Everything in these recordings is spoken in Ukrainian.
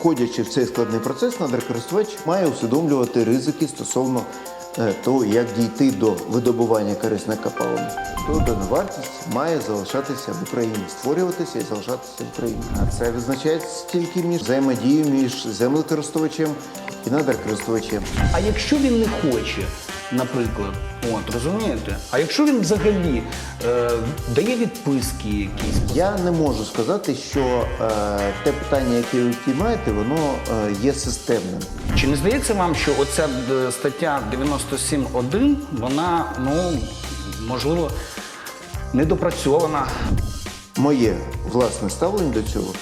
входячи в цей складний процес, надрокористувач має усвідомлювати ризики стосовно е, того, як дійти до видобування корисних копалин. Додана вартість має залишатися в Україні, створюватися і залишатися в Україні. А це визначається тільки між взаємодією між землекористувачем і надрокористувачем. А якщо він не хоче, наприклад, от розумієте? А якщо він взагалі е, дає відписки якісь? Я не можу сказати, що е, те питання, яке ви піднімаєте, воно е, є системним. Чи не здається вам, що оця е, стаття 97.1, вона, ну, можливо, недопрацьована? Моє власне ставлення до цього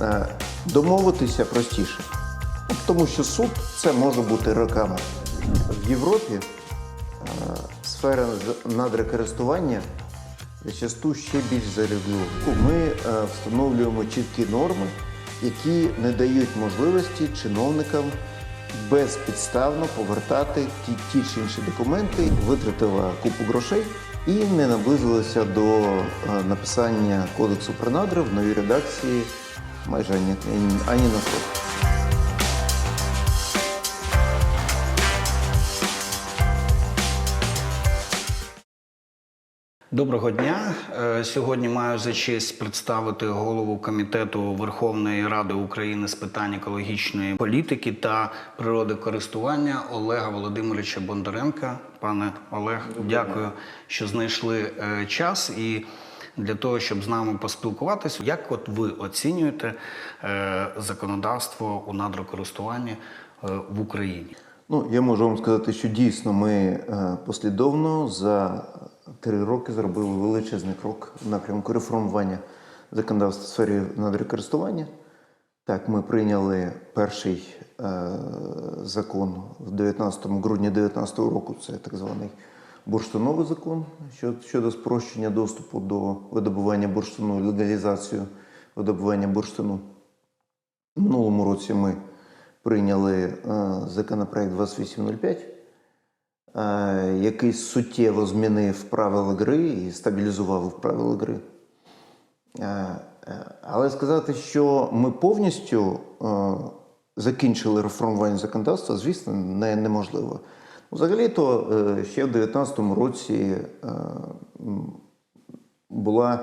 е, домовитися простіше. Тому що суд це може бути роками. В Європі е, сфера надрокористування зачасту ще більш зарегульована. Ми е, встановлюємо чіткі норми, які не дають можливості чиновникам безпідставно повертати ті, ті чи інші документи, витратила купу грошей і не наблизилася до е, написання кодексу про надра в новій редакції майже ані, ані, на крок. Доброго дня. Е, Сьогодні маю за честь представити голову комітету Верховної Ради України з питань екологічної політики та природокористування Олега Володимировича Бондаренка. Пане Олег, дякую, що знайшли е, час і для того, щоб з нами поспілкуватися. Як от ви оцінюєте е, законодавство у надрокористуванні в Україні? Ну, я можу вам сказати, що дійсно ми послідовно за три роки зробили величезний крок в напрямку реформування законодавства в сфері надрокористування. Так, ми прийняли перший е, закон в 19 грудні 2019 року. Це так званий бурштиновий закон щодо спрощення доступу до видобування бурштину, легалізацію видобування бурштину. В минулому році ми прийняли е, законопроект 2805, е, який суттєво змінив правила гри і стабілізував правила гри. Е, Але сказати, що ми повністю е, закінчили реформування законодавства, звісно, не, неможливо. Взагалі-то е, ще в 2019 році була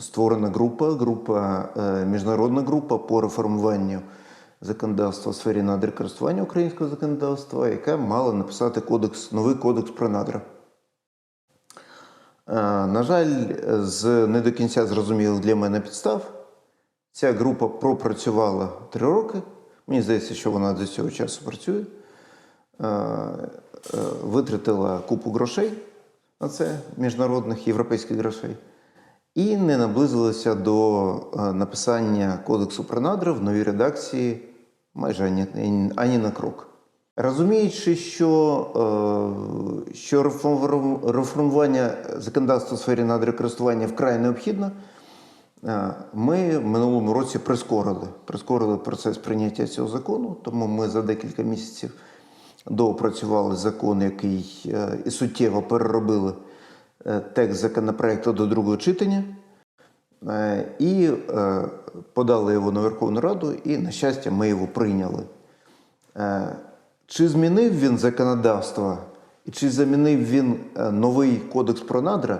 створена група, група, міжнародна група по реформуванню законодавства в сфері надрокористування українського законодавства, яка мала написати кодекс, новий кодекс про надра. Е, На жаль, з не до кінця зрозумілих для мене підстав, ця група пропрацювала три роки. Мені здається, що вона до цього часу працює. Е, е, Витратила купу грошей на це, міжнародних європейських грошей, і не наблизилася до е, написання Кодексу про надра в новій редакції майже ані, на крок. Розуміючи, що, е, що реформування законодавства в сфері надрокористування вкрай необхідно, е, ми в минулому році прискорили, прискорили процес прийняття цього закону, тому ми за декілька місяців доопрацювали закон, який і суттєво переробили текст законопроекту до другого читання. Е, І е, подали його на Верховну Раду, і, на щастя, ми його прийняли. Е, Чи змінив він законодавство, і чи замінив він е, новий кодекс про надра?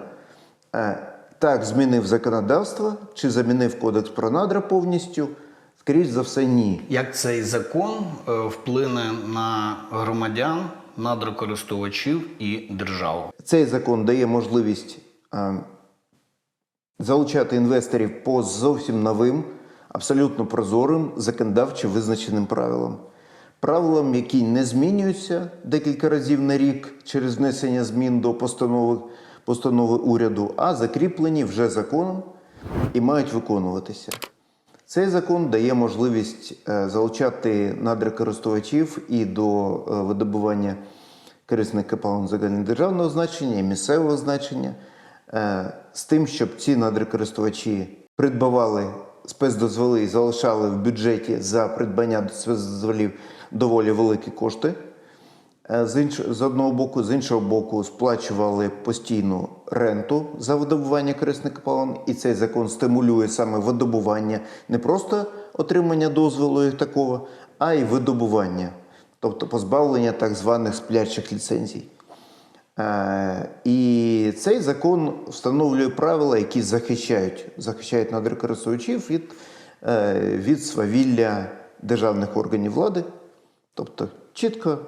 Е, Так, змінив законодавство, чи замінив кодекс про надра повністю? Скоріше за все, ні. Як цей закон е, вплине на громадян, надрокористувачів і державу? Цей закон дає можливість е, залучати інвесторів по зовсім новим, абсолютно прозорим, законодавчо визначеним правилам. Правилам, які не змінюються декілька разів на рік через внесення змін до постанови, постанови уряду, а закріплені вже законом і мають виконуватися. Цей закон дає можливість е, залучати надрокористувачів і до е, видобування корисних копалин загальнодержавного значення і місцевого значення е, з тим, щоб ці надрокористувачі придбавали спецдозволи і залишали в бюджеті за придбання спецдозволів доволі великі кошти. Е, З, інш... з одного боку, з іншого боку, сплачували постійну ренту за видобування корисних копалин, і цей закон стимулює саме видобування не просто отримання дозволу як такого, а й видобування, тобто позбавлення так званих сплячих ліцензій. Е, І цей закон встановлює правила, які захищають, захищають надрокористувачів від, е, від свавілля державних органів влади. Тобто чітко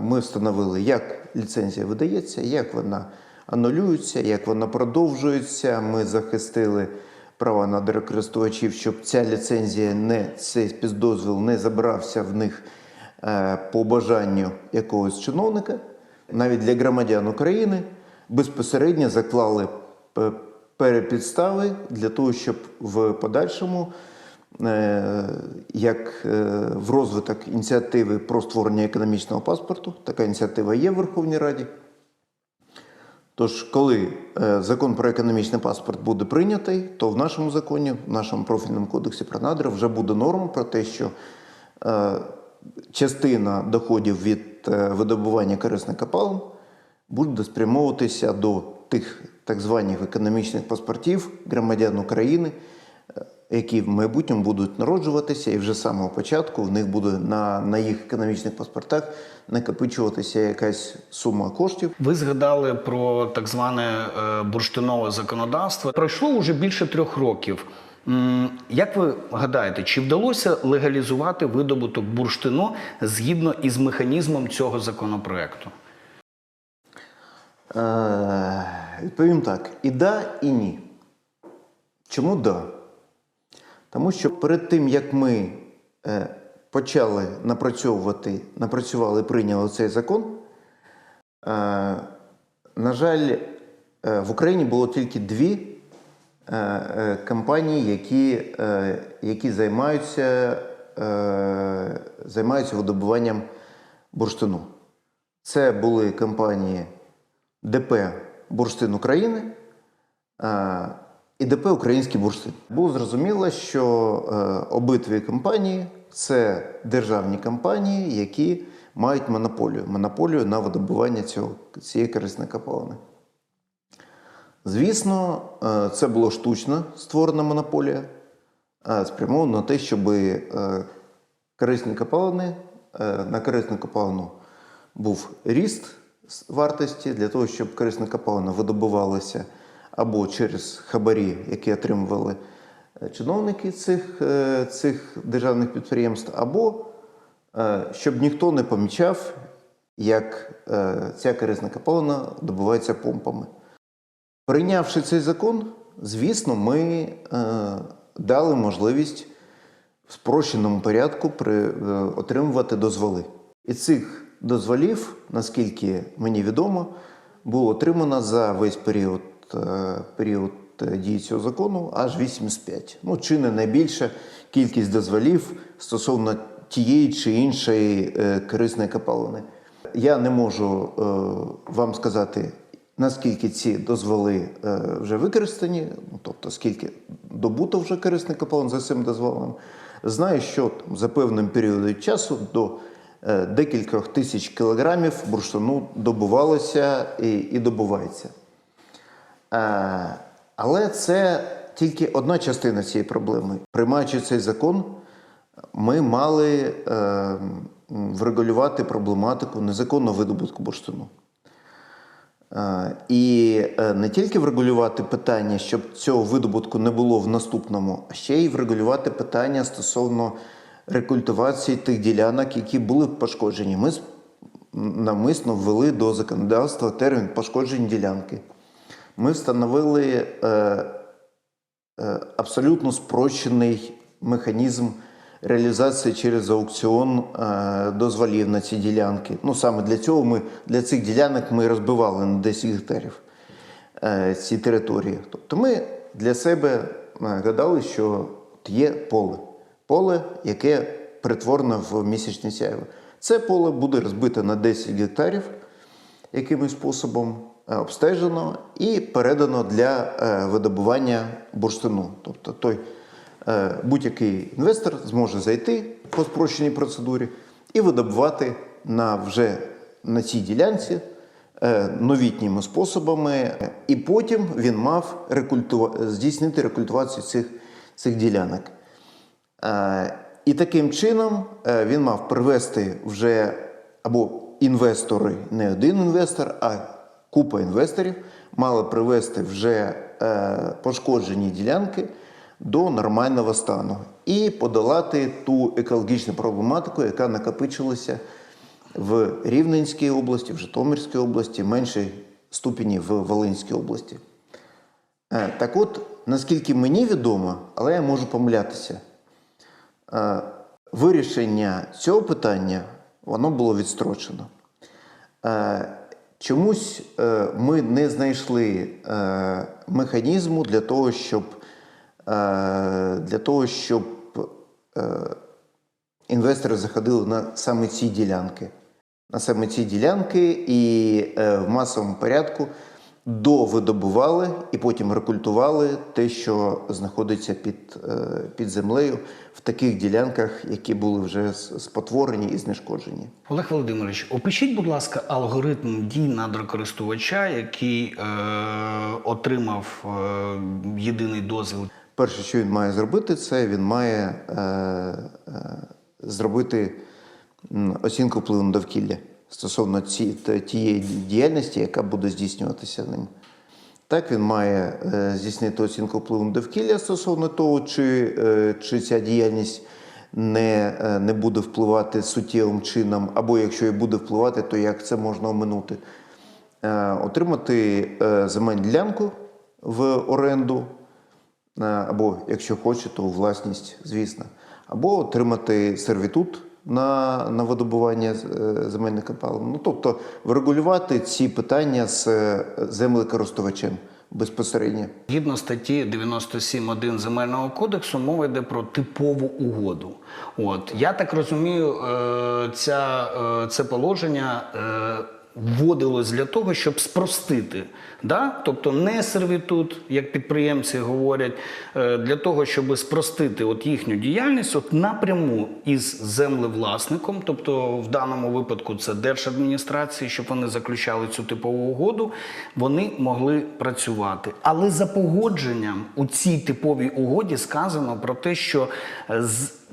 ми встановили, як ліцензія видається, як вона анулюється, як вона продовжується. Ми захистили права надрокористувачів, щоб ця ліцензія не цей спецдозвіл не забрався в них е, по бажанню якогось чиновника. Навіть для громадян України безпосередньо заклали перепідстави для того, щоб в подальшому е, як е, в розвиток ініціативи про створення економічного паспорту. Така ініціатива є в Верховній Раді. Тож, коли е, закон про економічний паспорт буде прийнятий, то в нашому законі, в нашому профільному кодексі про надра вже буде норма про те, що е, частина доходів від е, видобування корисних копалин буде спрямовуватися до тих так званих економічних паспортів громадян України, е, які в майбутньому будуть народжуватися, і вже з самого початку в них буде на, на їх економічних паспортах накопичуватися якась сума коштів. Ви згадали про так зване е, бурштинове законодавство. Пройшло вже більше трьох років. Як ви гадаєте, чи вдалося легалізувати видобуток бурштину згідно із механізмом цього законопроекту? Е, відповім так: і да, і ні. Чому да? Тому що перед тим, як ми е, почали напрацьовувати, напрацювали, прийняли цей закон, е, на жаль, е, в Україні було тільки дві компанії, які, які займаються, займаються видобуванням бурштину. Це були компанії ДП Бурштин України і ДП Український бурштин. Було зрозуміло, що е, обидві компанії це державні компанії, які мають монополію, монополію на видобування цього, цієї корисної копалини. Звісно, е, це була штучно створена монополія, е, спрямована на те, щоб корисні копалини, на корисну копалину був ріст вартості для того, щоб корисна копалина видобувалася або через хабарі, які отримували е, чиновники цих, е, цих державних підприємств, або е, щоб ніхто не помічав, як ця корисна копалина добувається помпами. Прийнявши цей закон, звісно, ми дали можливість в спрощеному порядку отримувати дозволи. І цих дозволів, наскільки мені відомо, було отримано за весь період, період е, дії цього закону аж 85. Ну, чи не найбільша кількість дозволів стосовно тієї чи іншої е, корисної копалини. Я не можу е, вам сказати, наскільки ці дозволи е, вже використані, ну, тобто скільки добуто вже корисних копалин за цим дозволом. Знаю, що за певним періодом часу до е, декількох тисяч кілограмів бурштину добувалося і добувається. Е, Але це тільки одна частина цієї проблеми. Приймаючи цей закон, ми мали е, врегулювати проблематику незаконного видобутку бурштину. Е, І не тільки врегулювати питання, щоб цього видобутку не було в наступному, а ще й врегулювати питання стосовно рекультивації тих ділянок, які були пошкоджені. Ми навмисно ввели до законодавства термін пошкоджені ділянки. Ми встановили е, е, абсолютно спрощений механізм реалізації через аукціон е, дозволів на ці ділянки. Ну саме для цього ми для цих ділянок ми розбивали на 10 гектарів ці території. Тобто ми для себе гадали, що є поле. Поле, яке перетворено в місячне сяйво. Це поле буде розбите на 10 гектарів якимось способом обстежено і передано для е, видобування бурштину. Тобто той е, будь-який інвестор зможе зайти по спрощеній процедурі і видобувати на вже на цій ділянці е, новітніми способами, і потім він мав рекультува- здійснити рекультивацію цих, цих ділянок. Е, І таким чином е, він мав привести вже або інвестори, не один інвестор, а купа інвесторів мала привести вже е, пошкоджені ділянки до нормального стану і подолати ту екологічну проблематику, яка накопичилася в Рівненській області, в Житомирській області, меншій ступені в Волинській області. Е, Так от, наскільки мені відомо, але я можу помилятися, е, вирішення цього питання воно було відстрочено. Чомусь е, ми не знайшли е, механізму для того, щоб, е, для того, щоб інвестори заходили на саме ці ділянки. На саме ці ділянки і в масовому порядку довидобували і потім рекультували те, що знаходиться під, е, під землею в таких ділянках, які були вже спотворені і знешкоджені. Олег Володимирович, опишіть, будь ласка, алгоритм дій надрокористувача, який е, отримав е, єдиний дозвіл. Перше, що він має зробити, це він має е, е, зробити оцінку впливу на довкілля стосовно тієї діяльності, яка буде здійснюватися ним. Так, він має е, здійснити оцінку впливу довкілля стосовно того, чи, е, чи ця діяльність не, е, не буде впливати суттєвим чином, або якщо і буде впливати, то як це можна оминути. Отримати земельну ділянку в оренду, або, якщо хоче, то у власність, звісно, або отримати сервітут на, на видобування е, земельних копалин. Ну, тобто врегулювати ці питання з е, землекористувачем безпосередньо. Згідно статті 97.1 Земельного кодексу, мова йде про типову угоду. От я так розумію, е, ця, це положення вводилось для того, щоб спростити. Да? Тобто не сервітут, як підприємці говорять, е, для того, щоб спростити от їхню діяльність от напряму із землевласником, тобто в даному випадку це держадміністрації, щоб вони заключали цю типову угоду, вони могли працювати. Але за погодженням у цій типовій угоді сказано про те, що е,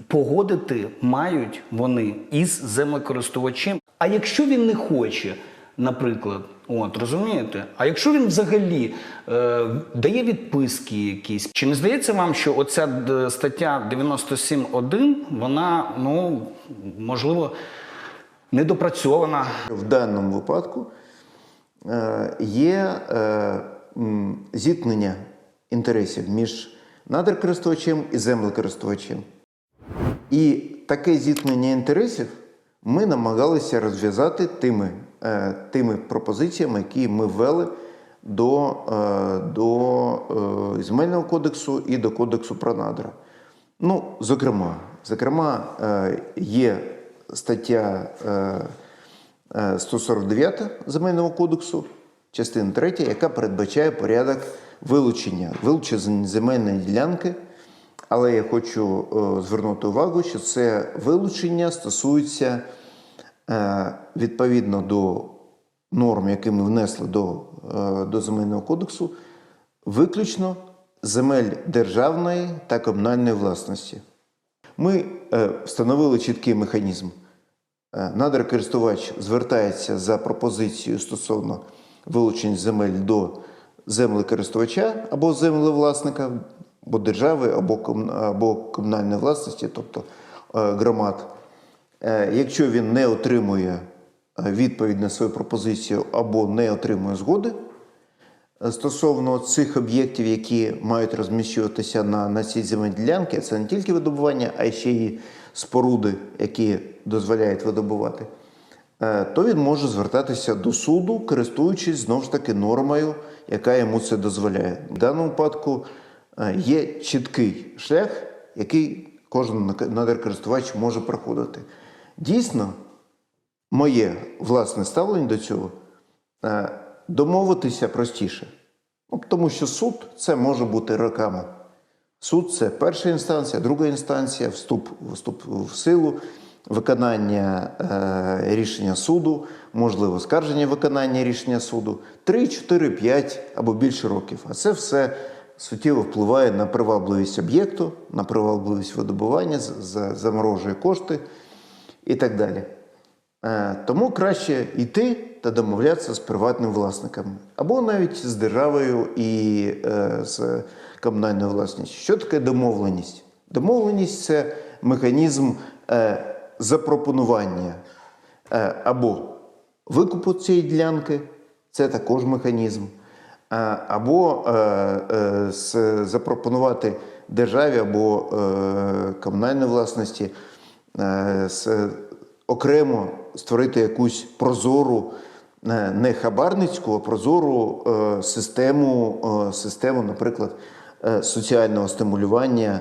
погодити мають вони із землекористувачем. А якщо він не хоче, наприклад, от розумієте? А якщо він взагалі е, дає відписки якісь, чи не здається вам, що оця стаття 97.1, вона ну можливо недопрацьована? В даному випадку е, є е, зіткнення інтересів між надрокористувачем і землекористувачем. І таке зіткнення інтересів ми намагалися розв'язати тими, е, тими пропозиціями, які ми ввели до, е, до е, земельного кодексу і до кодексу про надра. Ну, зокрема, зокрема, е, є стаття е, е, 149 Земельного кодексу, частина 3, яка передбачає порядок вилучення, вилучення земельної ділянки. Але я хочу е, звернути увагу, що це вилучення стосується е, відповідно до норм, які ми внесли до, е, до земельного кодексу, виключно земель державної та комунальної власності. Ми е, встановили чіткий механізм. Е, Надрокористувач звертається за пропозицією стосовно вилучень земель до землекористувача або землевласника, або держави, або, комунальної власності, тобто е, громад. Е, Якщо він не отримує е, відповідь на свою пропозицію або не отримує згоди е, стосовно цих об'єктів, які мають розміщуватися на, на цій земельній ділянці, це не тільки видобування, а ще й споруди, які дозволяють видобувати, то він може звертатися до суду, користуючись знову ж таки нормою, яка йому це дозволяє. В даному випадку є чіткий шлях, який кожен надрокористувач може проходити. Дійсно, моє власне ставлення до цього е, домовитися простіше. Ну, тому що суд це може бути роками. Суд це перша інстанція, друга інстанція, вступ, вступ в силу, виконання е, рішення суду, можливо, скарження виконання рішення суду 3, 4, 5 або більше років. А це все суттєво впливає на привабливість об'єкту, на привабливість видобування, заморожує кошти і так далі. Е, Тому краще йти та домовлятися з приватним власниками, або навіть з державою і е, з комунальною власністю. Що таке домовленість? Домовленість це механізм е, запропонування або викупу цієї ділянки, це також механізм, або запропонувати державі або комунальній власності окремо створити якусь прозору, е, не хабарницьку, а прозору е, систему, е, систему, наприклад, е, соціального стимулювання,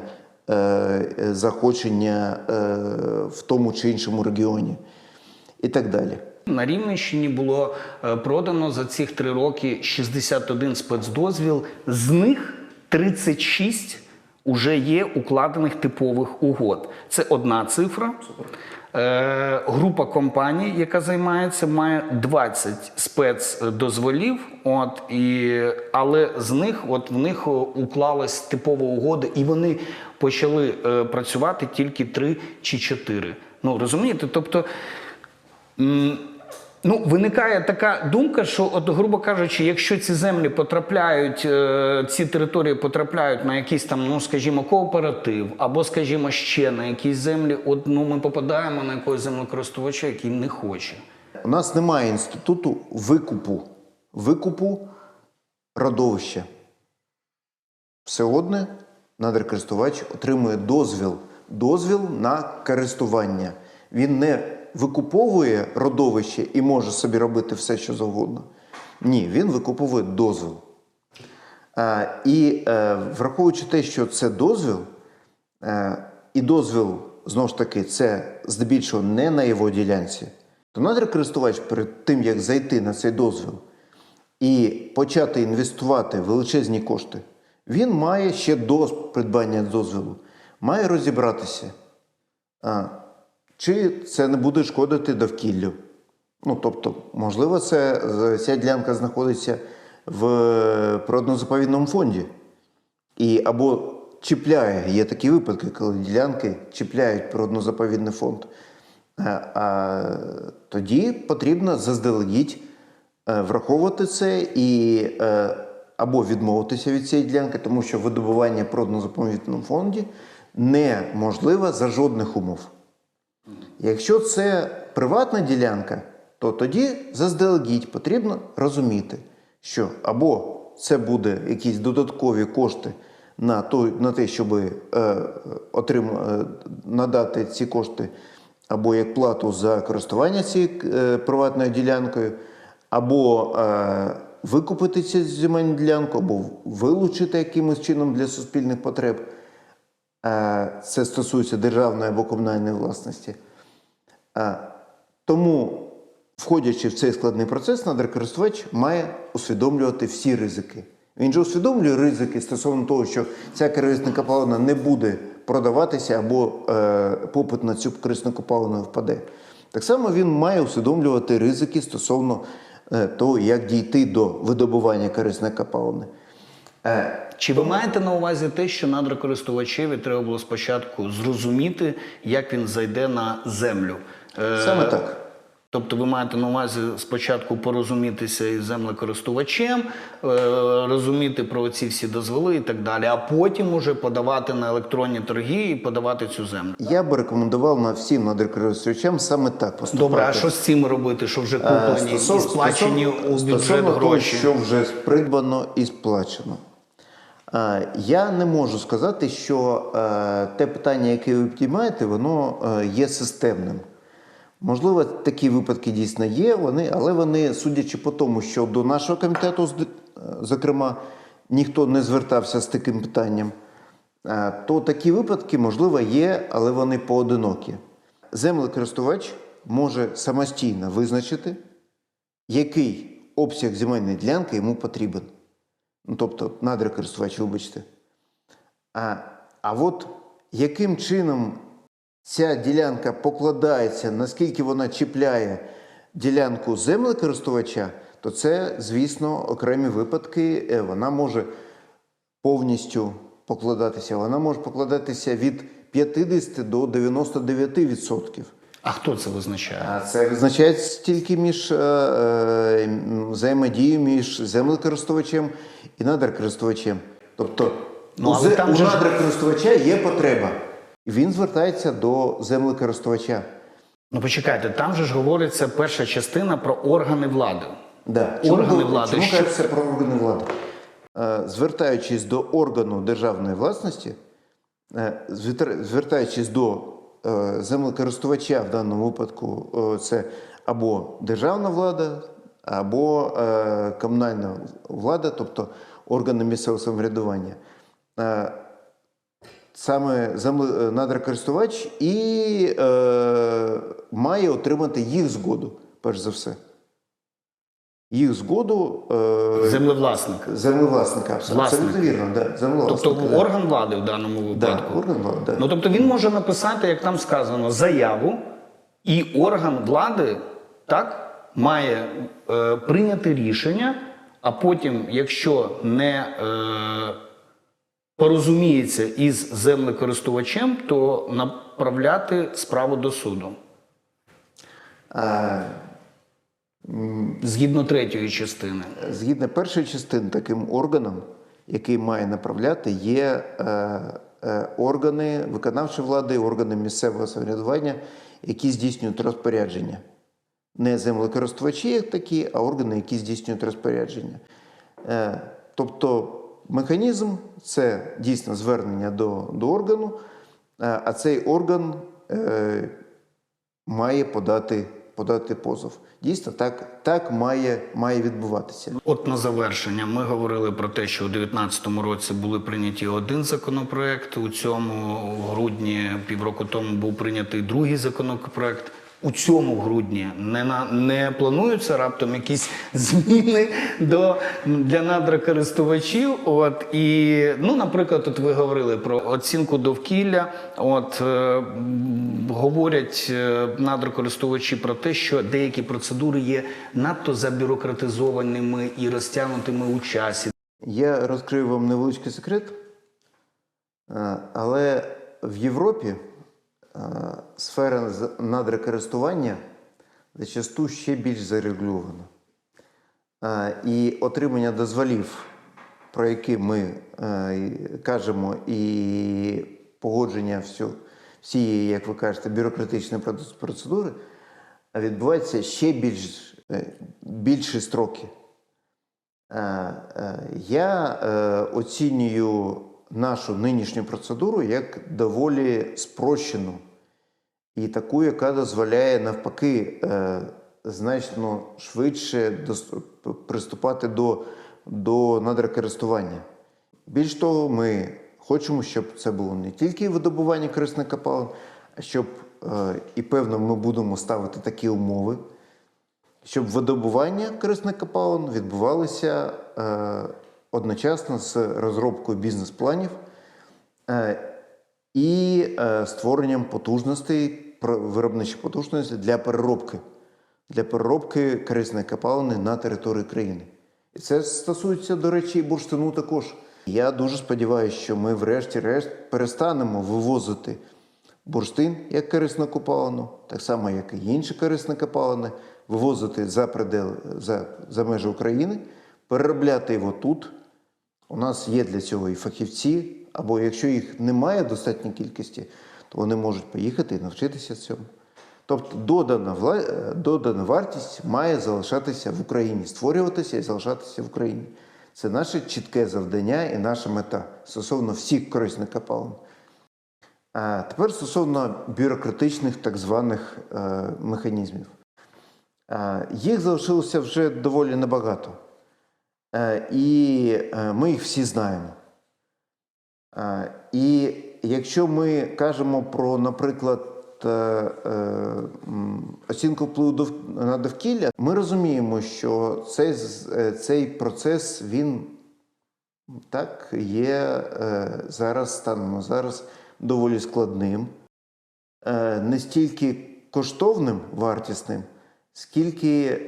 е, е, заходження е, в тому чи іншому регіоні і так далі. На Рівненщині було е, продано за цих три роки 61 спецдозвіл, з них 36 уже є укладених типових угод. Це одна цифра. Е, група компаній, яка займається, має 20 спецдозволів. От і але з них, от в них е, уклалась типова угода, і вони почали е, працювати тільки 3 чи 4. Ну розумієте, тобто. М, Ну, виникає така думка, що, от, грубо кажучи, якщо ці землі потрапляють, е, ці території потрапляють на якийсь там, ну скажімо, кооператив, або, скажімо, ще на якісь землі, от ну ми попадаємо на якогось землекористувача, який не хоче. У нас немає інституту викупу, викупу родовища. Все одне надрокористувач отримує дозвіл, дозвіл на користування. Він не викуповує родовище і може собі робити все, що завгодно. Ні, він викуповує дозвіл. А, і е, враховуючи те, що це дозвіл, е, і дозвіл, знову ж таки, це здебільшого не на його ділянці, то надрокористувач перед тим, як зайти на цей дозвіл і почати інвестувати величезні кошти, він має ще до придбання дозволу, має розібратися, чи це не буде шкодити довкіллю. Ну, тобто, можливо, це, ця ділянка знаходиться в природно-заповідному фонді. І або чіпляє, є такі випадки, коли ділянки чіпляють природно-заповідний фонд. А, а тоді потрібно заздалегідь е, враховувати це і е, або відмовитися від цієї ділянки, тому що видобування природно-заповідному фонді неможливо за жодних умов. Якщо це приватна ділянка, то тоді заздалегідь потрібно розуміти, що або це буде якісь додаткові кошти на, той, на те, щоб е, отрим, е, надати ці кошти або як плату за користування цією е, приватною ділянкою, або е, викупити цю земельну ділянку, або вилучити якимось чином для суспільних потреб. Е, Це стосується державної або комунальної власності. Е, Тому, входячи в цей складний процес, надрокористувач має усвідомлювати всі ризики. Він же усвідомлює ризики стосовно того, що ця корисна копалина не буде продаватися або е, попит на цю корисну копалину впаде. Так само він має усвідомлювати ризики стосовно е, того, як дійти до видобування корисної копалини. Е, Чи ви маєте на увазі те, що надрокористувачеві треба було спочатку зрозуміти, як він зайде на землю? Е, Саме так. Тобто ви маєте на увазі спочатку порозумітися із землекористувачем, е, розуміти про ці всі дозволи і так далі, а потім уже подавати на електронні торги і подавати цю землю. Я би рекомендував на всім надрокористувачам саме так поступати. Добре, а що з цим робити? Що вже Е, куплені і стосов- сплачені стосовно- у бюджет стосовно того, гроші? що вже придбано і сплачено. Е, Я не можу сказати, що е, те питання, яке ви підіймаєте, воно е, є системним. Можливо, такі випадки дійсно є, вони, але вони, судячи по тому, що до нашого комітету, зокрема, ніхто не звертався з таким питанням, то такі випадки, можливо, є, але вони поодинокі. Землекористувач може самостійно визначити, який обсяг земельної ділянки йому потрібен. Ну, тобто, надрокористувач, вибачте. А, а от яким чином ця ділянка покладається, наскільки вона чіпляє ділянку землекористувача, то це, звісно, окремі випадки. Е, Вона може повністю покладатися. Вона може покладатися від 50 до 99%. А хто це визначає? Це визначається тільки між е, е, взаємодією між землекористувачем і надрокористувачем. Тобто Ну, але зе- там у же ж- надрокористувача є потреба. Він звертається до землекористувача. Ну почекайте, там же ж говориться перша частина про органи влади. Да. Органи Чому- влади, Чому що- кажеться про органи влади? Е, Звертаючись до органу державної власності, е, звертаючись до землекористувача, в даному випадку е, це або державна влада, або е, комунальна влада, тобто органи місцевого самоврядування. Е, Саме е, надрокористувач і е, має отримати їх згоду, перш за все. Їх згоду е, Землевласник. землевласника. Абсолютно, Власник. вірно, да, землевласника. Тобто да. орган влади в даному да, випадку. орган влади, да. Ну тобто він може написати, як там сказано, заяву, і орган влади так має е, прийняти рішення, а потім, якщо не е, порозуміється із землекористувачем, то направляти справу до суду. А, Згідно третьої частини. Згідно першої частини, таким органом, який має направляти, є е, е, органи виконавчої влади, органи місцевого самоврядування, які здійснюють розпорядження. Не землекористувачі як такі, а органи, які здійснюють розпорядження. Е, тобто механізм це дійсно звернення до, до органу, а цей орган має подати, подати позов. Дійсно, так, так має, має відбуватися. От на завершення ми говорили про те, що у 2019 році були прийняті один законопроект. У цьому грудні півроку тому був прийнятий другий законопроект. У цьому грудні не на не плануються раптом якісь зміни до для надрокористувачів. От і ну, наприклад, от ви говорили про оцінку довкілля. От е, говорять е, надрокористувачі про те, що деякі процедури є надто забюрократизованими і розтягнутими у часі. Я розкрию вам невеличкий секрет, Е, але в Європі сфера з- надрокористування зачасту ще більш зарегульована. Е, І отримання дозволів, про які ми е, кажемо, і погодження всю- всієї, як ви кажете, бюрократичної процедури, відбувається ще більш, е, більші строки. Е, е, Я е, оцінюю нашу нинішню процедуру як доволі спрощену і таку, яка дозволяє навпаки е, значно швидше приступати до, до надрокористування. Більш того, ми хочемо, щоб це було не тільки видобування корисних копалин, а щоб е, і певно ми будемо ставити такі умови, щоб видобування корисних копалин відбувалося е, одночасно з розробкою бізнес-планів е, і е, створенням потужностей, виробничих потужностей для переробки, для переробки корисної копалини на території країни. І це стосується, до речі, і бурштину також. Я дуже сподіваюся, що ми, врешті-решт, перестанемо вивозити бурштин як корисну копалину, так само, як і інші корисні копалини, вивозити за предел, за, за межі України, переробляти його тут. У нас є для цього і фахівці, або якщо їх немає в достатній кількості, то вони можуть поїхати і навчитися цьому. Тобто додана, е, додана вартість має залишатися в Україні, створюватися і залишатися в Україні. Це наше чітке завдання і наша мета стосовно всіх корисних копалин. А тепер стосовно бюрократичних так званих е, механізмів. Е, їх залишилося вже доволі небагато. Е, і е, ми їх всі знаємо. Е, і якщо ми кажемо про, наприклад, оцінку впливу на довкілля, ми розуміємо, що цей, цей процес він так є зараз станом зараз доволі складним, не стільки коштовним, вартісним, скільки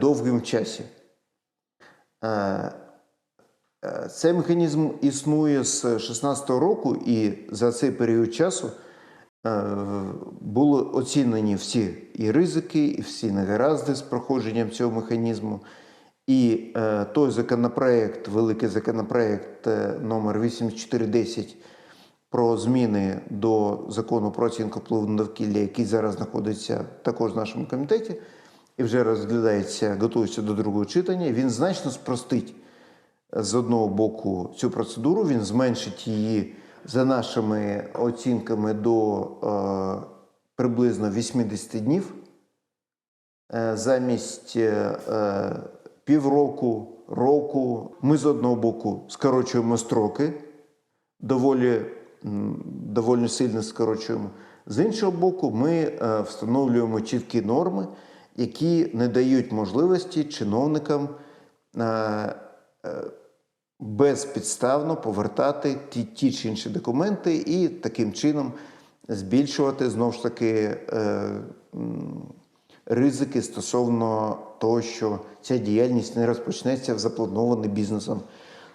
довгим часі. Е, Е, Цей механізм існує з 2016 року, і за цей період часу е, були оцінені всі і ризики, і всі негаразди з проходженням цього механізму. І той законопроект, великий законопроект номер 8410 про зміни до закону про оцінку впливу на довкілля, який зараз знаходиться також в нашому комітеті і вже розглядається, готується до другого читання, він значно спростить з одного боку цю процедуру, він зменшить її за нашими оцінками до е, приблизно 80 днів. Е, замість е, е, півроку, року. Ми з одного боку скорочуємо строки, доволі, доволі сильно скорочуємо. З іншого боку, ми е, встановлюємо чіткі норми, які не дають можливості чиновникам е, е, безпідставно повертати ті, ті чи інші документи і таким чином збільшувати знову ж таки е, ризики стосовно того, що ця діяльність не розпочнеться в запланований бізнесом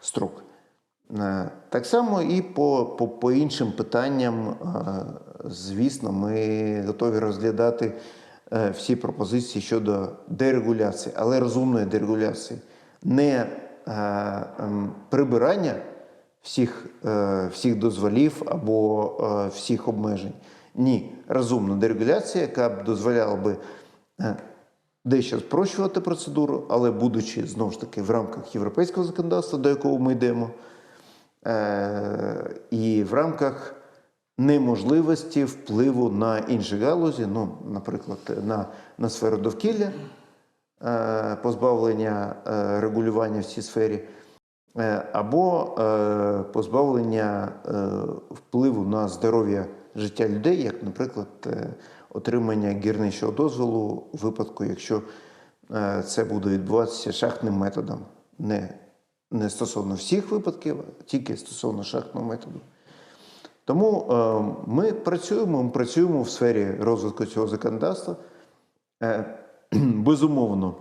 строк. Так само і по, по, по іншим питанням, звісно, ми готові розглядати всі пропозиції щодо дерегуляції, але розумної дерегуляції, не е, ем, прибирання всіх, е, всіх дозволів або е, всіх обмежень. Ні, розумна дерегуляція, яка б дозволяла би е, дещо спрощувати процедуру, але будучи знову ж таки в рамках європейського законодавства, до якого ми йдемо, е, і в рамках неможливості впливу на інші галузі, ну, наприклад, на, на сферу довкілля, е, позбавлення е, регулювання в цій сфері, е, або позбавлення впливу на здоров'я життя людей, як, наприклад, отримання гірничого дозволу у випадку, якщо це буде відбуватися шахтним методом, не, не стосовно всіх випадків, а тільки стосовно шахтного методу. Тому е, ми працюємо, ми працюємо в сфері розвитку цього законодавства. Е, безумовно,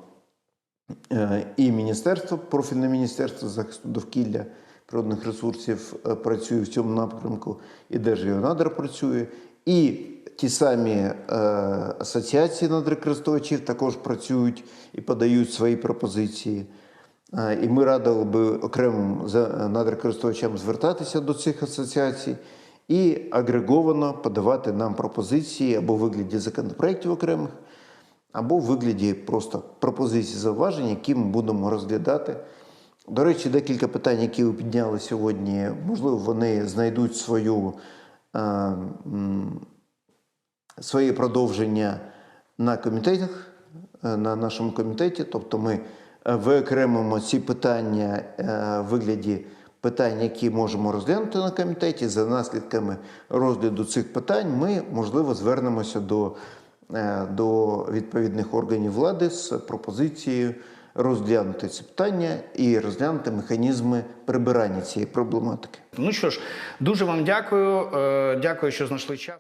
е, і міністерство, профільне міністерство захисту довкілля природних ресурсів працює в цьому напрямку, і Держгеонадр працює, і ті самі асоціації надрокористувачів також працюють і подають свої пропозиції. І ми радили би окремим надрокористувачам звертатися до цих асоціацій і агреговано подавати нам пропозиції або в вигляді законопроєктів окремих, або в вигляді просто пропозицій зауважень, які ми будемо розглядати. До речі, декілька питань, які ви підняли сьогодні, можливо, вони знайдуть свою, е, своє продовження на комітетах, е, на нашому комітеті. Тобто ми е, виокремимо ці питання е, в вигляді питань, які можемо розглянути на комітеті. За наслідками розгляду цих питань ми, можливо, звернемося до, е, до відповідних органів влади з пропозицією розглянути ці питання і розглянути механізми прибирання цієї проблематики. Ну що ж, дуже вам дякую. Е, Дякую, що знайшли час.